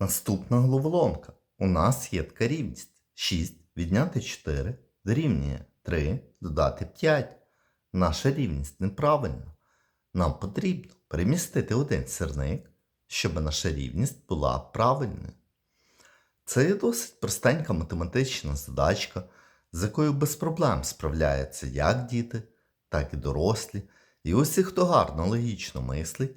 Наступна головоломка. У нас є така рівність. 6 відняти 4 дорівнює 3 додати 5. Наша рівність неправильна. Нам потрібно перемістити один сірник, щоб наша рівність була правильною. Це є досить простенька математична задачка, з якою без проблем справляються як діти, так і дорослі. І усі, хто гарно логічно мислить,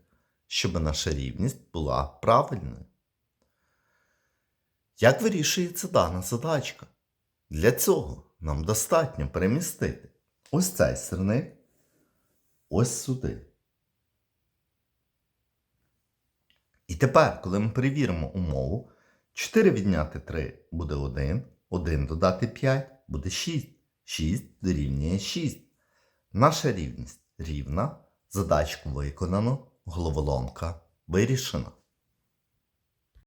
щоб наша рівність була правильною. Як вирішується дана задачка? Для цього нам достатньо перемістити ось цей сирник ось сюди. І тепер, коли ми перевіримо умову, 4 відняти 3 буде 1, 1 додати 5 буде 6, 6 дорівнює 6. Наша рівність рівна, задачку виконано, головоломка вирішена.